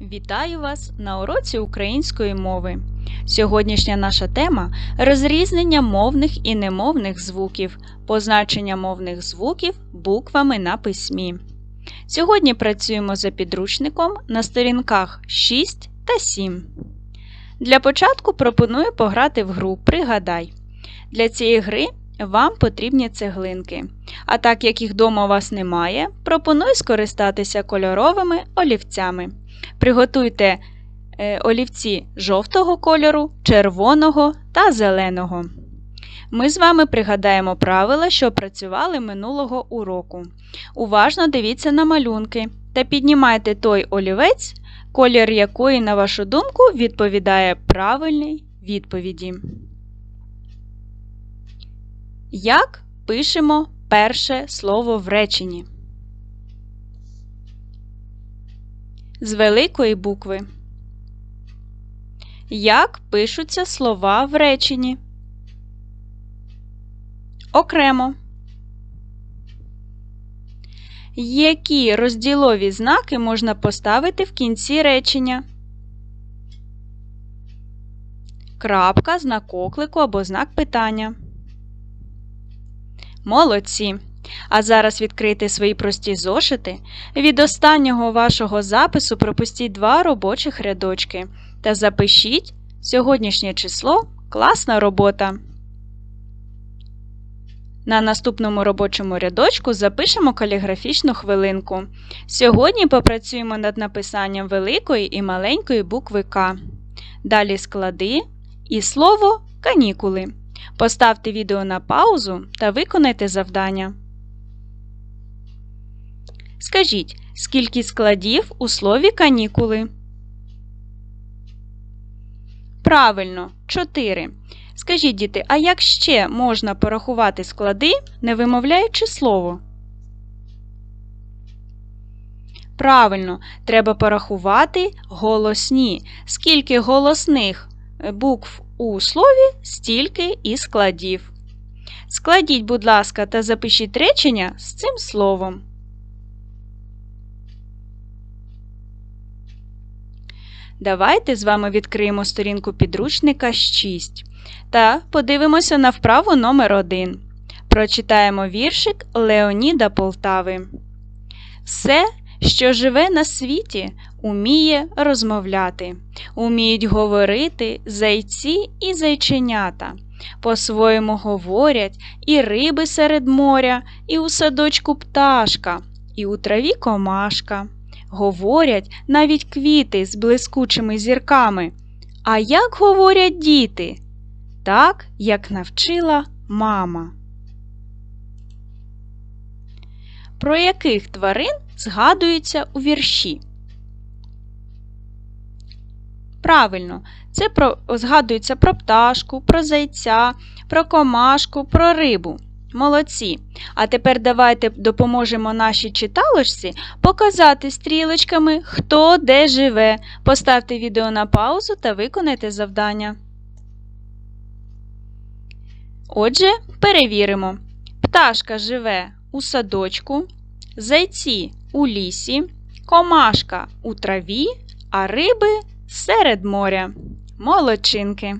Вітаю вас на уроці української мови. Сьогоднішня наша тема розрізнення мовних і немовних звуків, позначення мовних звуків буквами на письмі. Сьогодні працюємо за підручником на сторінках 6 та 7. Для початку пропоную пограти в гру Пригадай. Для цієї гри вам потрібні цеглинки. А так як їх вдома у вас немає, пропоную скористатися кольоровими олівцями. Приготуйте е, олівці жовтого кольору, червоного та зеленого. Ми з вами пригадаємо правила, що працювали минулого уроку. Уважно дивіться на малюнки та піднімайте той олівець, колір якої, на вашу думку, відповідає правильній відповіді. Як пишемо перше слово в реченні? З великої букви. Як пишуться слова в реченні? Окремо. Які розділові знаки можна поставити в кінці речення? Крапка, знак оклику або знак питання. Молодці! А зараз відкрийте свої прості зошити. Від останнього вашого запису пропустіть два робочих рядочки та запишіть сьогоднішнє число класна робота. На наступному робочому рядочку запишемо каліграфічну хвилинку. Сьогодні попрацюємо над написанням великої і маленької букви К. Далі склади і слово канікули. Поставте відео на паузу та виконайте завдання. Скажіть, скільки складів у слові канікули? Правильно, 4. Скажіть, діти, а як ще можна порахувати склади, не вимовляючи слово? Правильно, треба порахувати голосні. Скільки голосних букв у слові, стільки і складів. Складіть, будь ласка, та запишіть речення з цим словом. Давайте з вами відкриємо сторінку підручника 6 та подивимося на вправу номер 1 Прочитаємо віршик Леоніда Полтави. Все, що живе на світі, уміє розмовляти, уміють говорити зайці і зайченята. По-своєму говорять і риби серед моря, і у садочку пташка, і у траві комашка. Говорять навіть квіти з блискучими зірками. А як говорять діти? Так, як навчила мама. Про яких тварин згадується у вірші? Правильно, це про, згадується про пташку, про зайця, про комашку, про рибу. Молодці. А тепер давайте допоможемо нашій читалочці показати стрілочками, хто де живе. Поставте відео на паузу та виконайте завдання. Отже, перевіримо. Пташка живе у садочку, зайці у лісі, комашка у траві, а риби серед моря. Молодчинки.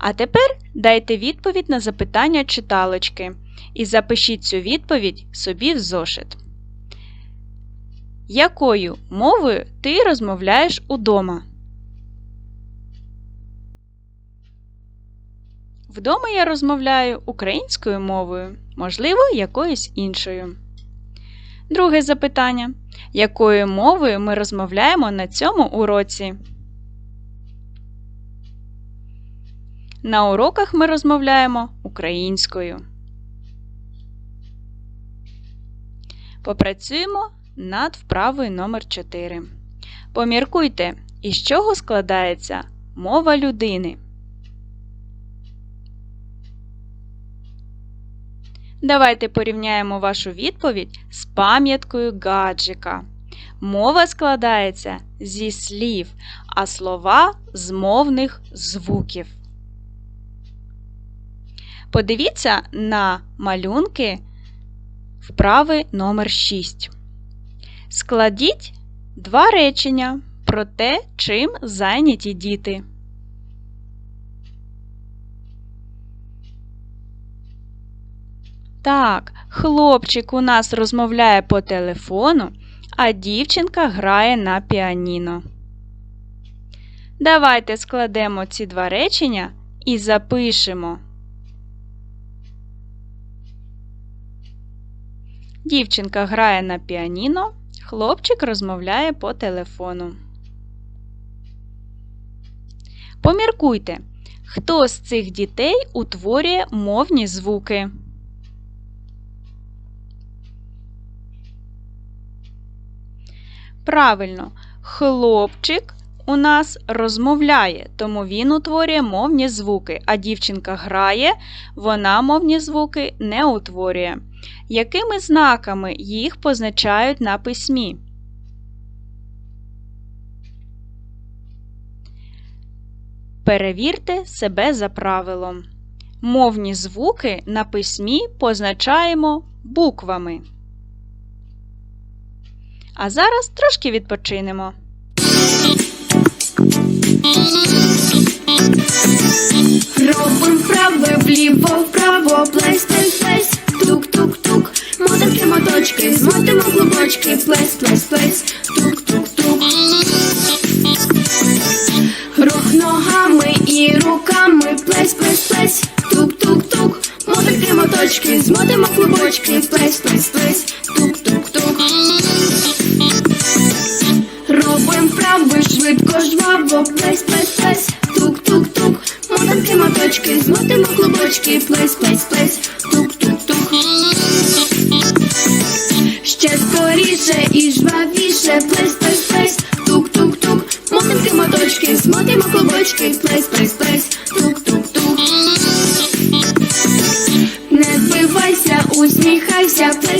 А тепер дайте відповідь на запитання читалочки і запишіть цю відповідь собі в зошит. Якою мовою ти розмовляєш удома? Вдома я розмовляю українською мовою, можливо, якоюсь іншою. Друге запитання. Якою мовою ми розмовляємо на цьому уроці? На уроках ми розмовляємо українською. Попрацюємо над вправою номер 4 Поміркуйте, із чого складається мова людини. Давайте порівняємо вашу відповідь з пам'яткою гаджика. Мова складається зі слів, а слова з мовних звуків. Подивіться на малюнки вправи номер 6. Складіть два речення про те, чим зайняті діти. Так, хлопчик у нас розмовляє по телефону, а дівчинка грає на піаніно. Давайте складемо ці два речення і запишемо. Дівчинка грає на піаніно, хлопчик розмовляє по телефону. Поміркуйте, хто з цих дітей утворює мовні звуки. Правильно, хлопчик у нас розмовляє, тому він утворює мовні звуки, а дівчинка грає, вона мовні звуки не утворює. Якими знаками їх позначають на письмі? Перевірте себе за правилом. Мовні звуки на письмі позначаємо буквами. А зараз трошки відпочинемо. Робим вправо, вліво, вправо, плесь, плесь, плесь, тук-тук-тук, мотанки, моточки, змотимо клубочки, плесь, плесь, плесь, тук-тук-тук. Рух ногами і руками, плесь, плесь, плесь, тук-тук-тук, мотанки, моточки, змотимо клубочки, плесь, плесь, плесь, тук-тук-тук. Робим вправо, швидко, жваво, плесь, змотимо плесь, плесь, плесь, тук-тук-тук. Ще скоріше і жвавіше, плесь, плесь, плесь, тук-тук-тук, Мотимки моточки, смотримо клубочки, плесь, плесь, плесь, тук-тук-тук. Не вбивайся, усміхайся, плесь,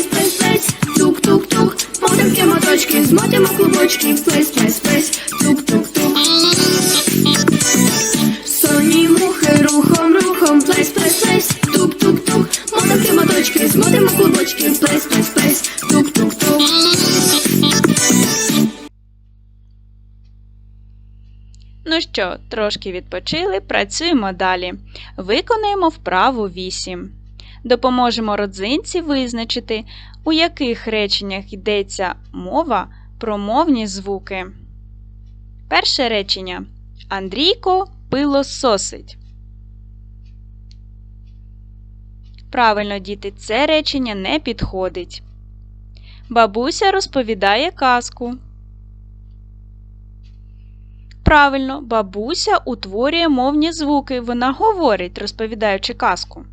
мотанки, моточки, змотимо клубочки, плесь, плесь, тук-тук-тук. Ну що, трошки відпочили, працюємо далі. Виконуємо вправу 8. Допоможемо родзинці визначити, у яких реченнях йдеться мова про мовні звуки. Перше речення. Андрійко пилососить. Правильно, діти, це речення не підходить. Бабуся розповідає казку. Правильно, бабуся утворює мовні звуки. Вона говорить, розповідаючи казку.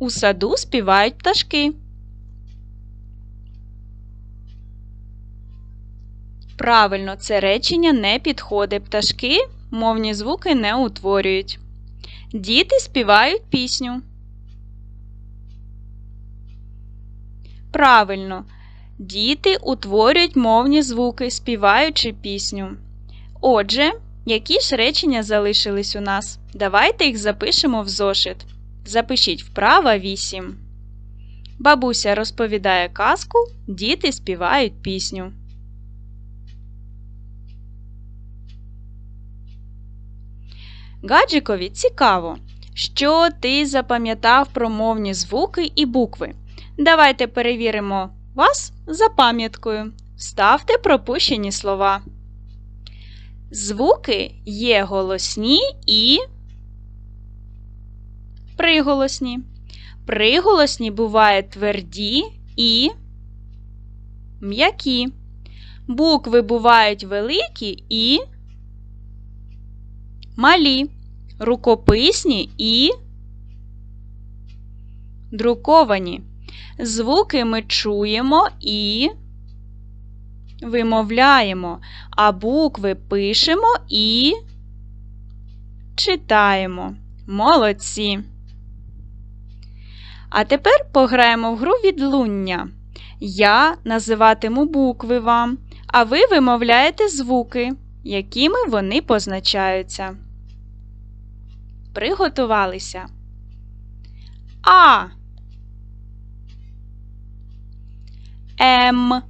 У саду співають пташки. Правильно, це речення не підходить. Пташки мовні звуки не утворюють. Діти співають пісню. Правильно. Діти утворюють мовні звуки, співаючи пісню. Отже, які ж речення залишились у нас? Давайте їх запишемо в зошит. Запишіть вправа 8. Бабуся розповідає казку, діти співають пісню. Гаджикові цікаво, що ти запам'ятав про мовні звуки і букви. Давайте перевіримо вас за пам'яткою. Вставте пропущені слова. Звуки є голосні і приголосні. Приголосні бувають тверді і м'які. Букви бувають великі і малі, рукописні і друковані. Звуки ми чуємо і вимовляємо, а букви пишемо і читаємо. Молодці. А тепер пограємо в гру відлуння. Я називатиму букви вам, а ви вимовляєте звуки, якими вони позначаються. Приготувалися. А. М.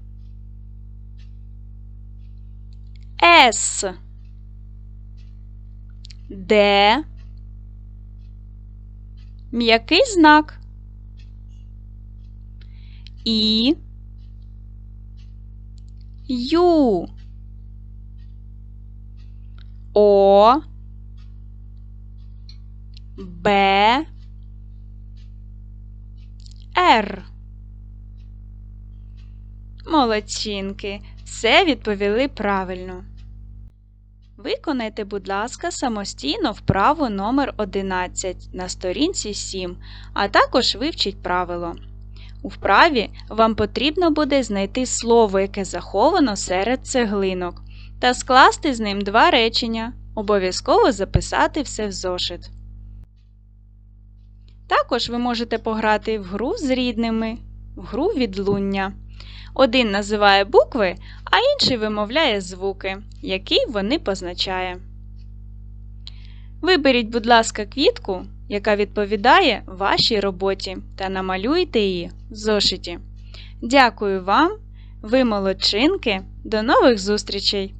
С. Д. М'який знак. І. Ю. О. Б. Р. Молодчинки. Все відповіли правильно. Виконайте, будь ласка, самостійно вправу номер 11 на сторінці 7, а також вивчіть правило. У вправі вам потрібно буде знайти слово, яке заховано серед цеглинок, та скласти з ним два речення. Обов'язково записати все в зошит. Також ви можете пограти в гру з рідними, в гру відлуння. Один називає букви, а інший вимовляє звуки, які вони позначає. Виберіть, будь ласка, квітку, яка відповідає вашій роботі, та намалюйте її в зошиті. Дякую вам, ви молодчинки, до нових зустрічей!